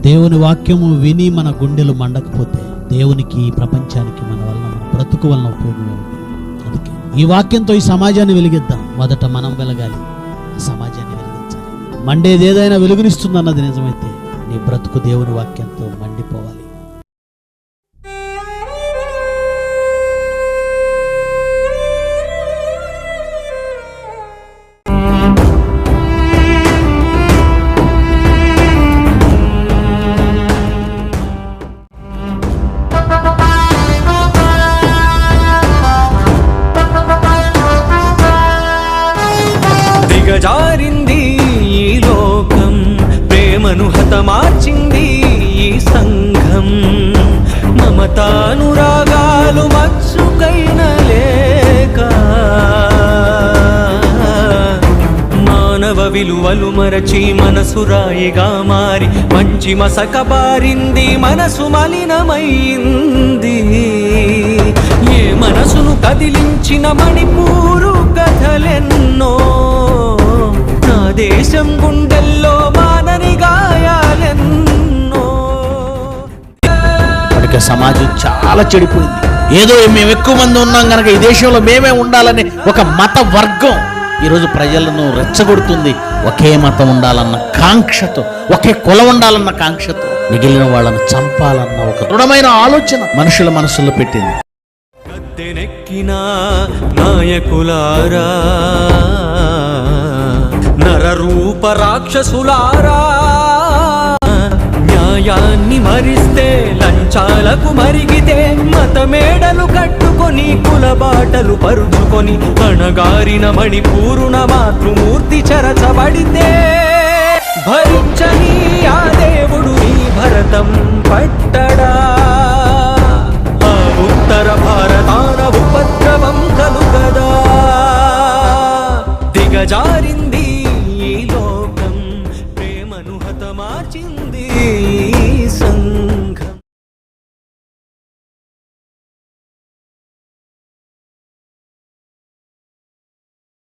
దేవుని వాక్యము విని మన గుండెలు మండకపోతే దేవునికి ఈ ప్రపంచానికి మన వలన మన బ్రతుకు వలన ఉపయోగం అందుకే ఈ వాక్యంతో ఈ సమాజాన్ని వెలిగిద్దాం. మొదట మనం వెలగాలి. సమాజాన్ని వెలిగించాలి. మండేది ఏదైనా వెలుగునిస్తుందన్నది నిజమైతే నీ బ్రతుకు దేవుని వాక్యంతో. విలువలు మరచి మనసు రాయిగా మారి మంచి మసక బారింది మనసు మలినమైంది. ఏ మనసును కదిలించిన మణిపూరు కథలెన్నో నా దేశం గుండెల్లో మానని గాయాలెన్నో. సమాజం చాలా చెడిపోయింది. ఏదో మేము ఎక్కువ మంది ఉన్నాం కనుక ఈ దేశంలో మేమే ఉండాలని ఒక మత వర్గం ఈరోజు ప్రజలను రెచ్చగొడుతుంది. ఒకే మతం ఉండాలన్న కాంక్షతో ఒకే కులం ఉండాలన్న కాంక్షతో మిగిలిన వాళ్ళని చంపాలన్న ఒక దృఢమైన ఆలోచన మనుషుల మనసులో పెట్టింది. గద్దెనెక్కిన నాయకులారా నరరూప రాక్షసులారా న్యాయాన్ని మరిస్తే చాలకు మరిగితే మతమేడలు కట్టుకొని కులబాటలు పరుచుకొని అణగారిన మణిపూరున మాతృమూర్తి చరచబడితే